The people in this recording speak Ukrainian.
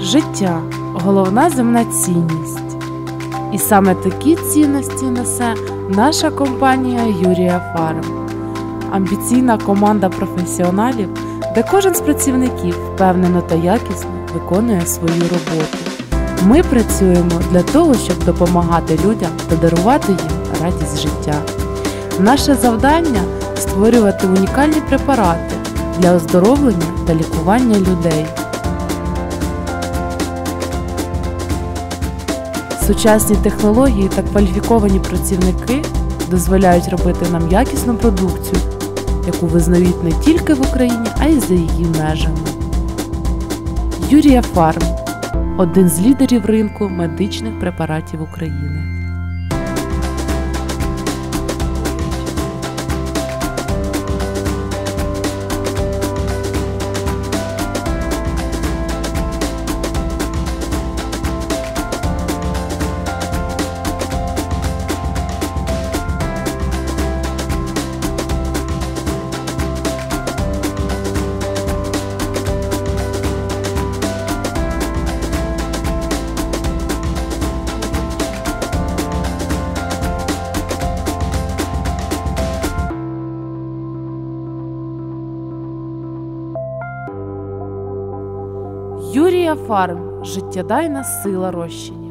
Життя головна земна цінність. І саме такі цінності несе наша компанія Юрія Фарм. Амбіційна команда професіоналів, де кожен з працівників впевнено та якісно виконує свою роботу. Ми працюємо для того, щоб допомагати людям та дарувати їм радість життя. Наше завдання створювати унікальні препарати для оздоровлення та лікування людей. Сучасні технології та кваліфіковані працівники дозволяють робити нам якісну продукцію, яку визнають не тільки в Україні, а й за її межами. Юрія Фарм один з лідерів ринку медичних препаратів України. Юрія Фарм життєдайна сила розчині.